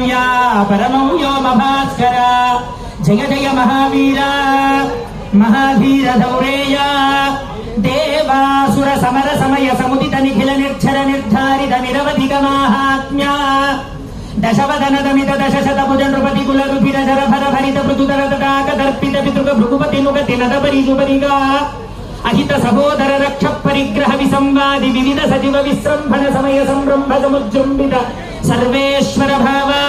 పరమవ్యా పరమం వ్యోమ భాస్కర జయ జయ మహావీర. మహాధీర ధౌరేయ దేవాసుర సమర సమయ సముదిత నిఖిల నిర్ఛర నిర్ధారిత నిరవధిక మాహాత్మ్య. దశవదనదమిత దశ శత భుజ నృపతి కుల రుధిర జర భర భరిత మృదుతర తటాక దర్పిత పితృక భృగుపతి నుగతి నద పరిజుపరిగా అహిత సహోదర రక్ష పరిగ్రహ విసంవాది వివిధ సజీవ విశ్రంభణ సమయ సంరంభ సముజృంభిత సర్వేశ్వర భావా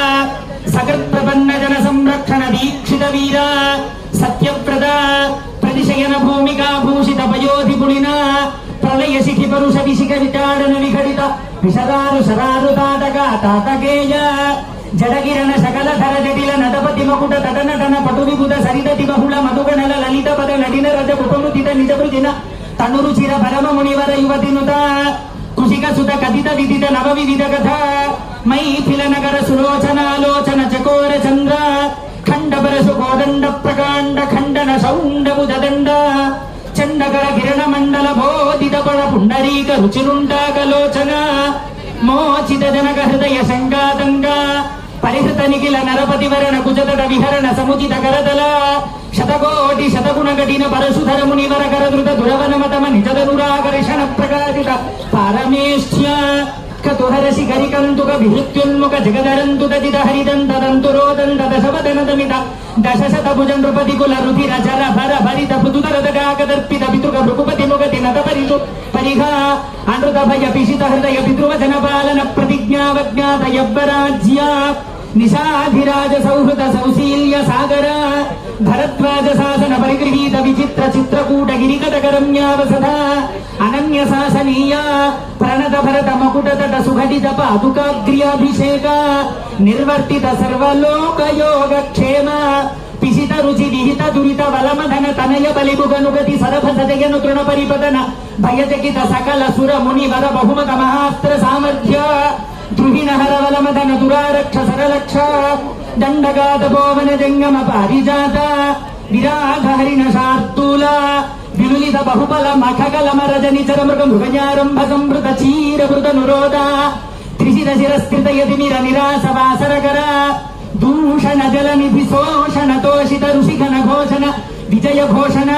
ప్రళయ శిఖి పరుష విశిఖ విచారణ విఘటిత విషదారు శరారు తాటక తాటకేయ జడగిరణ సకల ధర జటిల నదపతి మకుట తటనటన పటు విబుధ సరిదతి బహుళ మధుగణల లలిత పద నడిన రజ పుటముదిత నిజ తనురు చిర పరమ మునివర యువతినుత కుషిక సుత కథిత విదిత నవ వివిధ కథ మైథిల నగర సులోచనాలోచన చకోర చంద్ర ఖండ పరసు కోదండ ప్రకాండ ఖండన సౌండము జదండ చండగర కిరణ మండల భో పడ పుండరీక రుచిరుండాకలోచన మోచిత జనక హృదయ సంగాతంగా పరిహృత నిఖిల నరపతి వరణ కుజతట విహరణ సముచిత కరదల శతకోటి శతగుణ గటిన పరశుధర మునివర కరదృత దురవన మతమ నిజదనురాకర్షణ ప్రకాశిత పారమేష్ట్య కతుహర శిఖరి కంతుక విహృత్యున్ముఖ జగదరంతు దజిత హరిదంత దంతురోదంత దశవదనదమిత దశ శత భుజ నృపతి కుల రుధిర జర భర అనృత భయ పిషిత హృదయ పితృవచన పాలన ప్రతిజ్ఞావజ్ఞాత యవ్వరాజ్య. నిషాధిరాజ సౌహృద సౌశీల్య సాగర. భరద్వాజ శాసన పరిగృహీత విచిత్ర చిత్రకూట గిరికటకరమ్యావసద అనన్య శాసనీయ ప్రణత భరత మకుట తట సుఘటిత పాదుకాగ్ర్యాభిషేక. నిర్వర్తిత సర్వలోకయోగ క్షేమ. పిసిత రుచి విహిత దురిత వలమధన తనయ బలిబుగనుగతి సరఫ సజయను తృణ పరిపదన. భయచకిత సకల సుర ముని వర బహుమత మహాస్త్ర సామర్థ్య ద్రుహిణ హర దురారక్ష సరలక్ష దండగాత పోవన జంగమ పారిజాత విరాగ హరిణ శార్దూల విలులిత బహుబల మఖగల మరజని చర మృగ మృగజారంభ సంభృత చీర మృత నురోధ త్రిశిర శిరస్కృత యతిమిర నిరాస వాసరకర దూషణ జల నిధి శోషణ తోషిత ఋషిఘన ఘోషణ విజయ ఘోషణ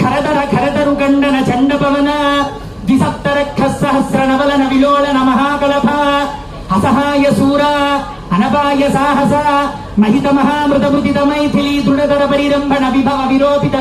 ఖరదర ఖరదరు గండన చండ పవన ద్విసప్తరక్ష సహస్ర నవలన విలోలన మహాకలభ అసహాయ సూర అనపాయ సాహస మహిత మహామృత మృతిత మైథిలీ దృఢతర పరిరంభణ విభవ విరోపిత